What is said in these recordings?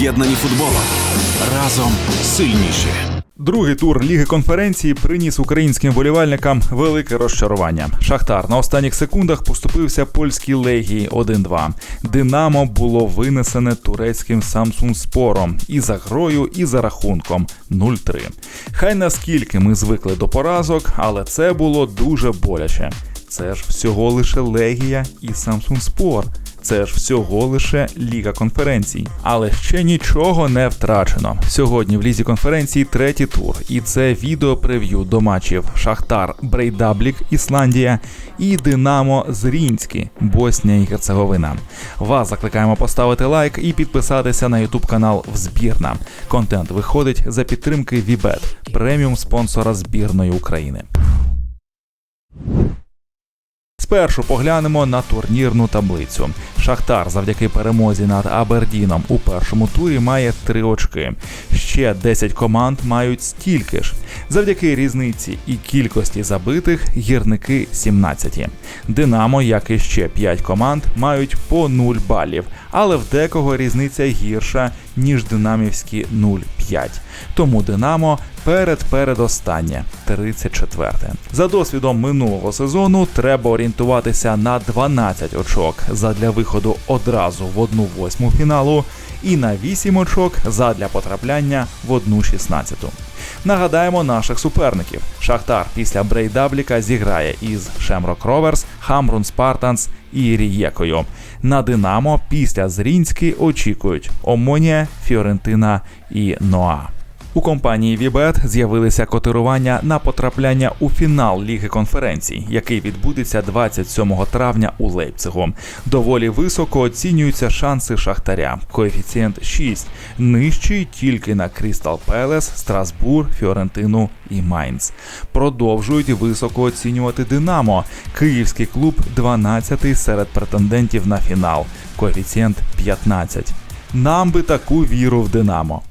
об'єднані футболом. Разом сильніші. Другий тур Ліги конференції приніс українським болівальникам велике розчарування. Шахтар на останніх секундах поступився польській легії 1-2. Динамо було винесене турецьким Самсун Спором і за грою, і за рахунком 0-3. Хай наскільки ми звикли до поразок, але це було дуже боляче. Це ж всього лише Легія і Самсун Спор. Це ж всього лише Ліга конференцій. Але ще нічого не втрачено. Сьогодні в лізі конференції третій тур, і це відео прев'ю до матчів Шахтар Брейдаблік, Ісландія і Динамо Зрінський, Боснія і Герцеговина. Вас закликаємо поставити лайк і підписатися на ютуб канал Взбірна. Контент виходить за підтримки Вібет, преміум спонсора збірної України. Спершу поглянемо на турнірну таблицю. Шахтар завдяки перемозі над Абердіном у першому турі має 3 очки. Ще 10 команд мають стільки ж. Завдяки різниці і кількості забитих гірники 17. Динамо, як і ще 5 команд, мають по 0 балів, але в декого різниця гірша, ніж динамівські 0,5. Тому Динамо перед передостаннє 34. За досвідом минулого сезону треба орієнтуватися на 12 очок задля виходу одразу в одну восьму фіналу і на 8 очок задля потрапляння в одну шістнадцяту. Нагадаємо наших суперників. Шахтар після Брейдабліка зіграє із Шемрок Роверс, Хамрун Спартанс і Рієкою. На Динамо після Зрінський очікують Омонія, Фіорентина і Ноа. У компанії Вібет з'явилися котирування на потрапляння у фінал Ліги конференцій, який відбудеться 27 травня у Лейпцигу. Доволі високо оцінюються шанси Шахтаря. Коефіцієнт 6, нижчий тільки на Крістал Пелес, Страсбур, Фіорентину і Майнц. Продовжують високо оцінювати Динамо. Київський клуб 12-й серед претендентів на фінал. Коефіцієнт 15. Нам би таку віру в Динамо.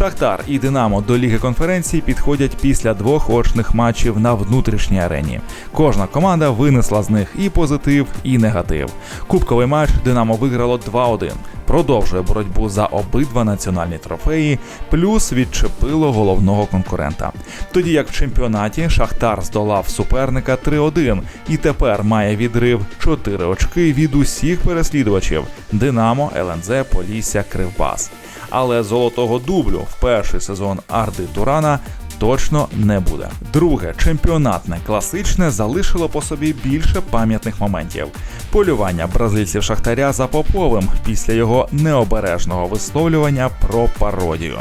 Шахтар і Динамо до Ліги конференції підходять після двох очних матчів на внутрішній арені. Кожна команда винесла з них і позитив, і негатив. Кубковий матч Динамо виграло 2-1. Продовжує боротьбу за обидва національні трофеї, плюс відчепило головного конкурента. Тоді як в чемпіонаті Шахтар здолав суперника 3-1 і тепер має відрив 4 очки від усіх переслідувачів: Динамо, ЛНЗ, Полісся, Кривбас але золотого дублю в перший сезон Арди Турана. Точно не буде. Друге, чемпіонатне класичне залишило по собі більше пам'ятних моментів. Полювання бразильців Шахтаря за Поповим після його необережного висловлювання про пародію.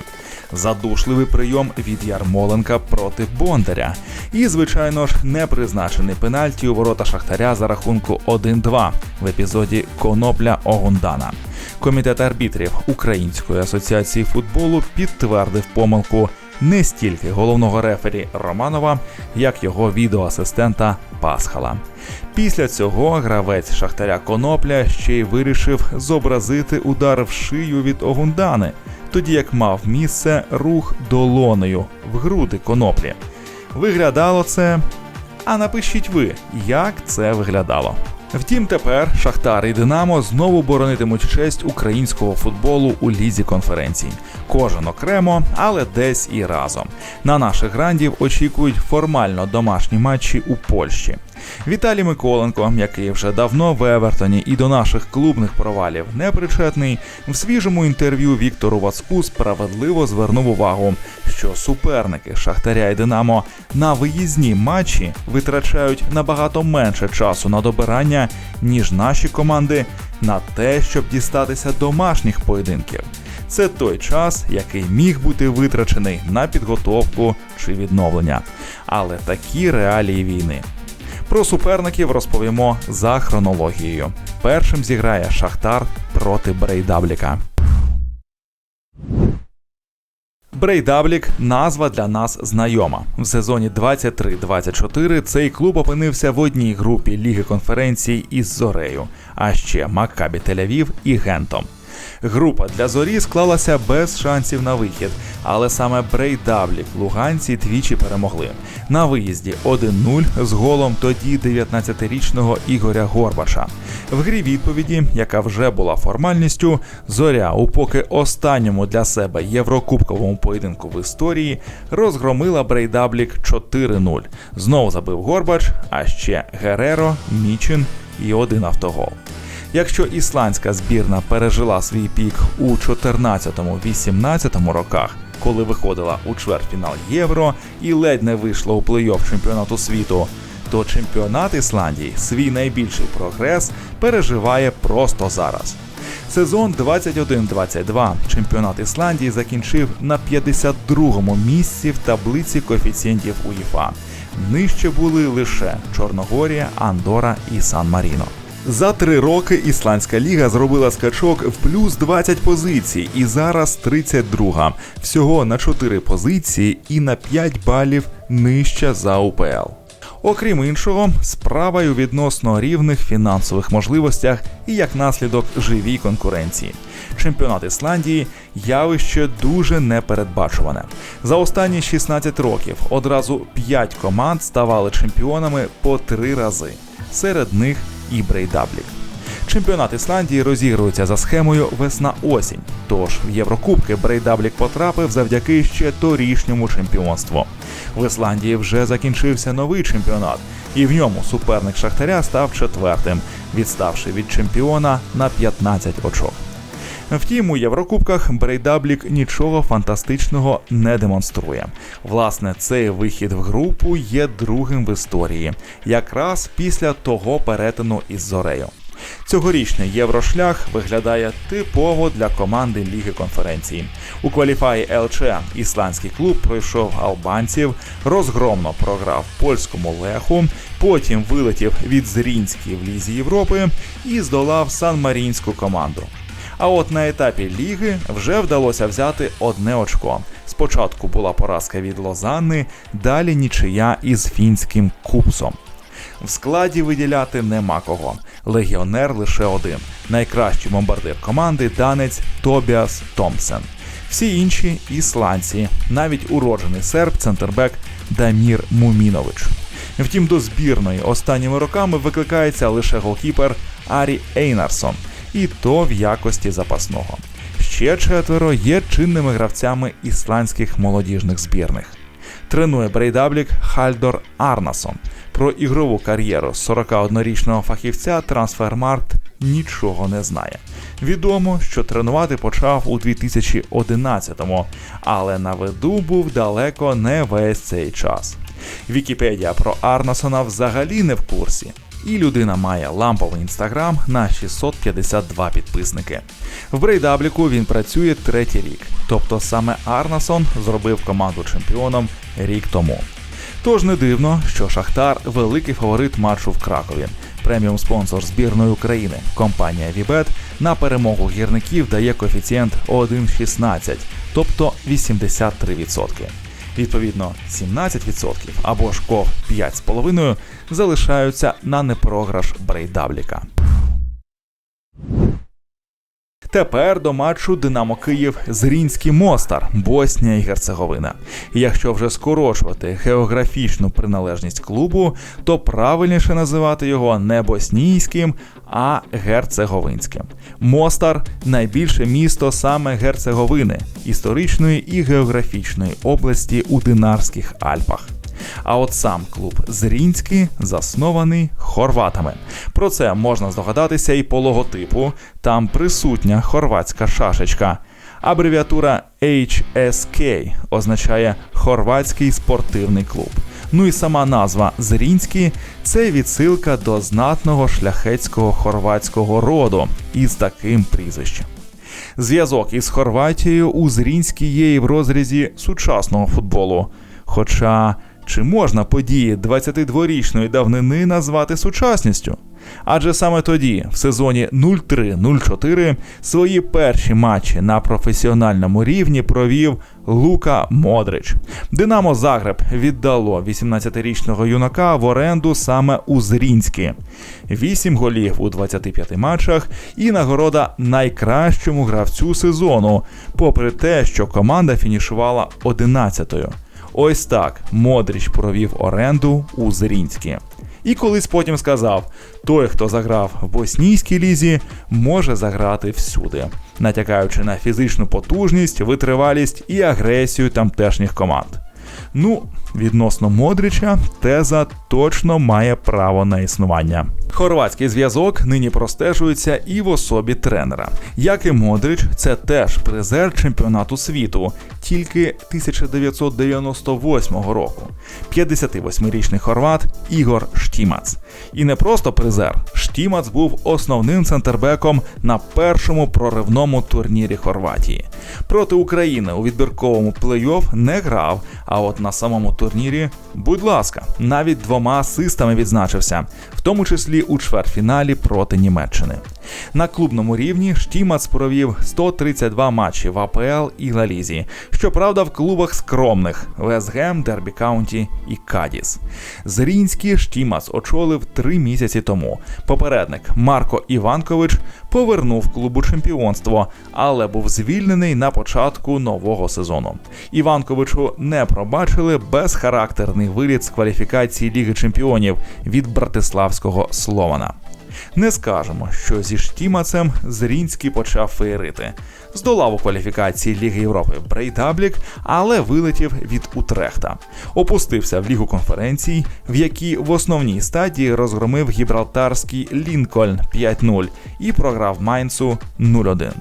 Задушливий прийом від Ярмоленка проти Бондаря. І, звичайно ж, непризначений пенальті у ворота Шахтаря за рахунку 1-2 в епізоді Конопля Огундана. Комітет арбітрів Української асоціації футболу підтвердив помилку не стільки головного рефері Романова, як його відеоасистента Пасхала. Після цього гравець Шахтаря Конопля ще й вирішив зобразити удар в шию від Огундани, тоді як мав місце рух долонею в груди коноплі. Виглядало це. А напишіть ви, як це виглядало. Втім, тепер Шахтар і Динамо знову боронитимуть честь українського футболу у лізі конференцій. Кожен окремо, але десь і разом. На наших грандів очікують формально домашні матчі у Польщі. Віталій Миколенко, який вже давно в Евертоні і до наших клубних провалів не причетний, в свіжому інтерв'ю Віктору Вацку справедливо звернув увагу, що суперники Шахтаря і Динамо на виїзні матчі витрачають набагато менше часу на добирання, ніж наші команди на те, щоб дістатися домашніх поєдинків. Це той час, який міг бути витрачений на підготовку чи відновлення. Але такі реалії війни. Про суперників розповімо за хронологією. Першим зіграє Шахтар проти Брейдабліка. Брейдаблік назва для нас знайома. В сезоні 23-24 цей клуб опинився в одній групі Ліги конференцій із Зорею, а ще Маккабі Тель-Авів і Гентом. Група для зорі склалася без шансів на вихід, але саме Брейдаблік луганці двічі перемогли. На виїзді 1-0 з голом тоді 19-річного Ігоря Горбаша. В грі відповіді, яка вже була формальністю, зоря у поки останньому для себе єврокубковому поєдинку в історії розгромила Брейдаблік 4-0. Знову забив Горбач, а ще Гереро, Мічин і один автогол. Якщо ісландська збірна пережила свій пік у 14-18 роках, коли виходила у чвертьфінал Євро і ледь не вийшла у плей-офф чемпіонату світу, то чемпіонат Ісландії свій найбільший прогрес переживає просто зараз. Сезон 21-22 чемпіонат Ісландії закінчив на 52-му місці в таблиці коефіцієнтів УЄФА. Нижче були лише Чорногорія, Андора і Сан-Маріно. За три роки ісландська ліга зробила скачок в плюс 20 позицій і зараз 32. Всього на 4 позиції і на 5 балів нижче за УПЛ. Окрім іншого, справа й у відносно рівних фінансових можливостях і як наслідок живій конкуренції. Чемпіонат Ісландії явище дуже непередбачуване. За останні 16 років одразу 5 команд ставали чемпіонами по 3 рази. Серед них і Брейдаблік. Чемпіонат Ісландії розігрується за схемою весна-осінь. Тож в Єврокубки Брейдаблік потрапив завдяки ще торішньому чемпіонству. В Ісландії вже закінчився новий чемпіонат, і в ньому суперник Шахтаря став четвертим, відставши від чемпіона на 15 очок. Втім, у Єврокубках Брейдаблік нічого фантастичного не демонструє. Власне, цей вихід в групу є другим в історії, якраз після того перетину із зорею. Цьогорічний єврошлях виглядає типово для команди Ліги конференції. У кваліфаї ЛЧ ісландський клуб пройшов албанців, розгромно програв польському леху, потім вилетів від Зрінській в Лізі Європи і здолав Сан-Марінську команду. А от на етапі ліги вже вдалося взяти одне очко. Спочатку була поразка від Лозанни, далі нічия із фінським купсом. В складі виділяти нема кого. Легіонер лише один. Найкращий бомбардир команди данець Тобіас Томпсен. Всі інші ісландці, навіть уроджений серб центрбек Дамір Мумінович. Втім, до збірної останніми роками викликається лише голкіпер Арі Ейнарсон, і то в якості запасного. Ще четверо є чинними гравцями ісландських молодіжних збірних. Тренує Брейдаблік Хальдор Арнасон. Про ігрову кар'єру 41-річного фахівця Трансфермаркт нічого не знає. Відомо, що тренувати почав у 2011-му, але на виду був далеко не весь цей час. Вікіпедія про Арнасона взагалі не в курсі. І людина має ламповий інстаграм на 652 підписники. В Брейдабліку він працює третій рік, тобто саме Арнасон зробив команду чемпіоном рік тому. Тож не дивно, що Шахтар великий фаворит матчу в Кракові. Преміум спонсор збірної України. Компанія Вібет на перемогу гірників дає коефіцієнт 1,16, тобто 83%. Відповідно, 17% або ж ков 5,5 залишаються на непрограш Брейдабліка. Тепер до матчу Динамо Київ Зрінський Мостар, Боснія і Герцеговина. Якщо вже скорочувати географічну приналежність клубу, то правильніше називати його не боснійським, а герцеговинським. Мостар найбільше місто саме Герцеговини, історичної і географічної області у Динарських Альпах. А от сам клуб Зрінський заснований хорватами. Про це можна здогадатися і по логотипу. Там присутня хорватська шашечка. Абревіатура HSK означає Хорватський спортивний клуб. Ну і сама назва Зрінський це відсилка до знатного шляхетського хорватського роду із таким прізвищем. Зв'язок із Хорватією у Зрінській є і в розрізі сучасного футболу. Хоча чи можна події 22-річної давнини назвати сучасністю? Адже саме тоді, в сезоні 03-04, свої перші матчі на професіональному рівні провів Лука Модрич. Динамо Загреб віддало 18-річного юнака в оренду саме у Зрінські. 8 голів у 25 матчах і нагорода найкращому гравцю сезону, попри те, що команда фінішувала 11-ю. Ось так Модріч провів оренду у Зрінські. І колись потім сказав: той, хто заграв в боснійській лізі, може заграти всюди, натякаючи на фізичну потужність, витривалість і агресію тамтешніх команд. Ну, відносно Модрича, теза точно має право на існування. Хорватський зв'язок нині простежується і в особі тренера. Як і Модрич, це теж призер чемпіонату світу, тільки 1998 року. 58-річний хорват Ігор Штімац. І не просто призер. Штімац був основним центрбеком на першому проривному турнірі Хорватії. Проти України у відбірковому плей-офф не грав, а от на самому турнірі, будь ласка, навіть двома асистами відзначився, в тому числі у чвертьфіналі проти Німеччини. На клубному рівні Штімац провів 132 матчі в АПЛ і Ла Лізі. Щоправда, в клубах скромних Вестгем, Дербі Каунті і Кадіс. Зрінський Штімац очолив три місяці тому. Попередник Марко Іванкович повернув клубу чемпіонство, але був звільнений на початку нового сезону. Іванковичу не пробачили безхарактерний виліт з кваліфікації Ліги Чемпіонів від братиславського Слована. Не скажемо, що зі Штімацем Зрінський почав феєрити. Здолав у кваліфікації Ліги Європи Брейдаблік, але вилетів від Утрехта. Опустився в Лігу конференцій, в якій в основній стадії розгромив гібралтарський Лінкольн 5-0 і програв Майнцу 0-1.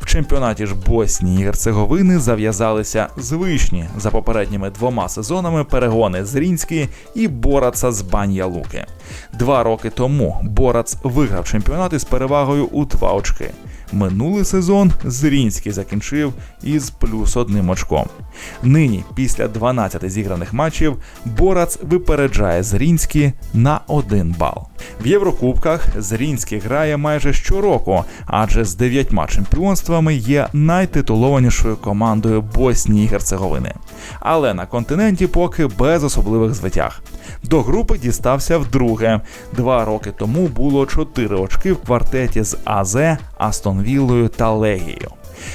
В чемпіонаті ж Боснії і Герцеговини зав'язалися звичні за попередніми двома сезонами перегони Зрінський і Бораца з Баня Луки. Два роки тому Борац виграв чемпіонат із перевагою у два очки. Минулий сезон Зрінський закінчив із плюс одним очком. Нині, після 12 зіграних матчів, Борац випереджає Зрінський на один бал. В Єврокубках Зрінський грає майже щороку, адже з дев'ятьма чемпіонствами є найтитулованішою командою Боснії і Герцеговини. Але на континенті поки без особливих звитяг. До групи дістався вдруге. Два роки тому було 4 очки в квартеті з АЗ, Астон Віллою та Легією.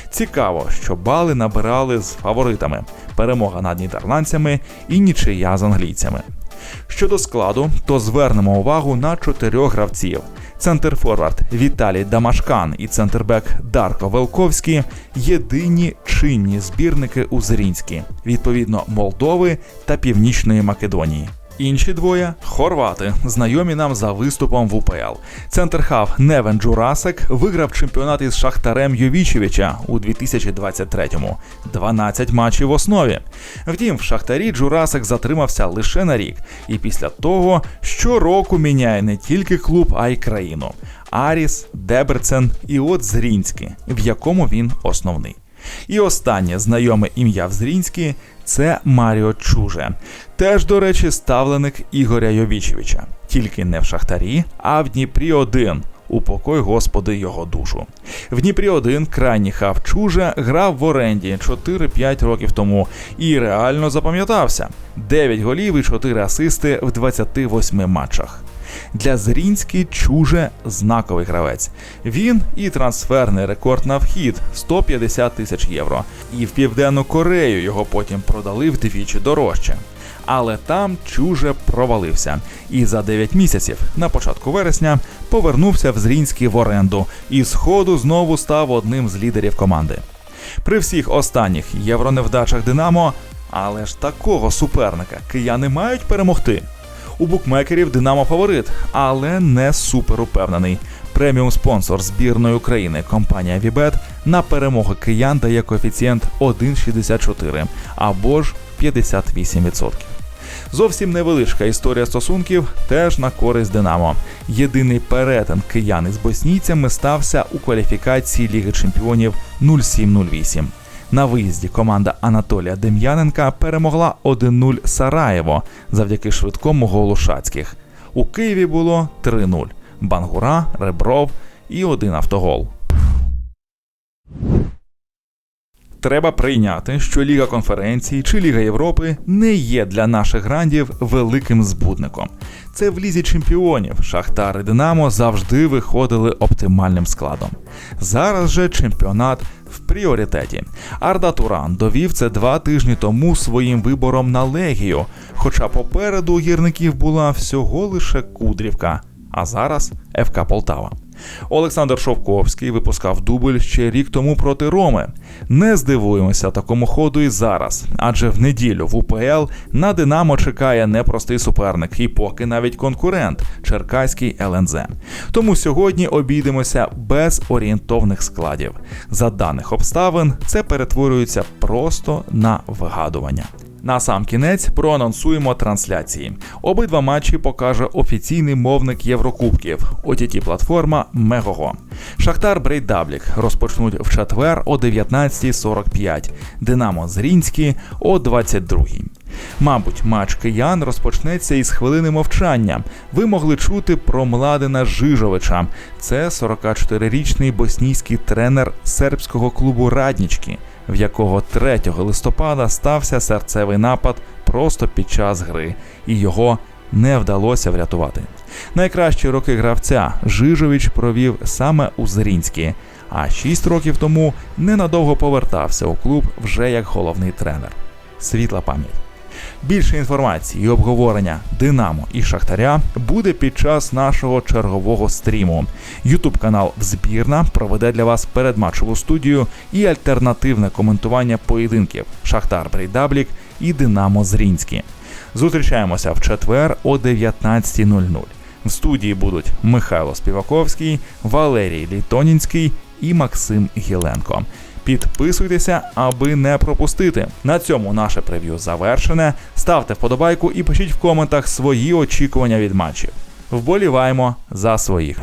Цікаво, що бали набирали з фаворитами: перемога над нідерландцями і нічия з англійцями. Щодо складу, то звернемо увагу на чотирьох гравців: центрфорвард Віталій Дамашкан і центрбек Дарко Велковський єдині чинні збірники у Зрінській, відповідно Молдови та Північної Македонії. Інші двоє хорвати, знайомі нам за виступом в УПЛ. Центрхав Невен Джурасек виграв чемпіонат із Шахтарем Йовічевича у 2023-му. 12 матчів в основі. Втім, в Шахтарі Джурасек затримався лише на рік, і після того щороку міняє не тільки клуб, а й країну. Аріс, Дебрецен і от Зрінський, в якому він основний. І останнє знайоме ім'я в Зрінській це Маріо Чуже. Теж, до речі, ставленик Ігоря Йовічевича. Тільки не в Шахтарі, а в Дніпрі 1 Упокой Господи його душу. В Дніпрі 1 крайній хав Чуже грав в оренді 4-5 років тому і реально запам'ятався: 9 голів і 4 асисти в 28 матчах. Для Зрінський чуже знаковий гравець. Він і трансферний рекорд на вхід 150 тисяч євро. І в Південну Корею його потім продали вдвічі дорожче. Але там чуже провалився. І за 9 місяців, на початку вересня, повернувся в Зрінський в оренду і сходу знову став одним з лідерів команди. При всіх останніх євроневдачах Динамо, але ж такого суперника кияни мають перемогти. У букмекерів Динамо фаворит, але не супер упевнений. Преміум спонсор збірної України компанія Вібет на перемогу киян дає коефіцієнт 1,64 або ж 58%. Зовсім невеличка історія стосунків теж на користь Динамо. Єдиний перетин киян із боснійцями стався у кваліфікації Ліги Чемпіонів 07-08. На виїзді команда Анатолія Дем'яненка перемогла 1-0 Сараєво завдяки швидкому голу Шацьких. У Києві було 3-0. Бангура, Ребров і один автогол. Треба прийняти, що Ліга конференцій чи Ліга Європи не є для наших грандів великим збудником. Це в лізі чемпіонів Шахтар і Динамо завжди виходили оптимальним складом. Зараз же чемпіонат в пріоритеті. Арда Туран довів це два тижні тому своїм вибором на легію. Хоча попереду у гірників була всього лише Кудрівка, а зараз ФК Полтава. Олександр Шовковський випускав дубль ще рік тому проти Роми. Не здивуємося такому ходу і зараз, адже в неділю в УПЛ на Динамо чекає непростий суперник і поки навіть конкурент Черкаський ЛНЗ. Тому сьогодні обійдемося без орієнтовних складів. За даних обставин це перетворюється просто на вигадування. На сам кінець проанонсуємо трансляції. Обидва матчі покаже офіційний мовник Єврокубків ott платформа Мегого. Шахтар Брейдаблік розпочнуть в четвер о 19.45. Динамо Зрінський о 22.00. Мабуть, матч киян розпочнеться із хвилини мовчання. Ви могли чути про Младена Жижовича. Це 44-річний боснійський тренер сербського клубу Раднічки, в якого 3 листопада стався серцевий напад просто під час гри, і його не вдалося врятувати. Найкращі роки гравця Жижович провів саме у Зрінській, а 6 років тому ненадовго повертався у клуб вже як головний тренер. Світла пам'ять. Більше інформації і обговорення Динамо і Шахтаря буде під час нашого чергового стріму. Ютуб канал Взбірна проведе для вас передматчеву студію і альтернативне коментування поєдинків Шахтар Брейдаблік і Динамо Зрінський. Зустрічаємося в четвер о 19.00. В студії будуть Михайло Співаковський, Валерій Літонінський і Максим Гіленко. Підписуйтеся, аби не пропустити. На цьому наше прев'ю завершене. Ставте вподобайку і пишіть в коментах свої очікування від матчів. Вболіваємо за своїх.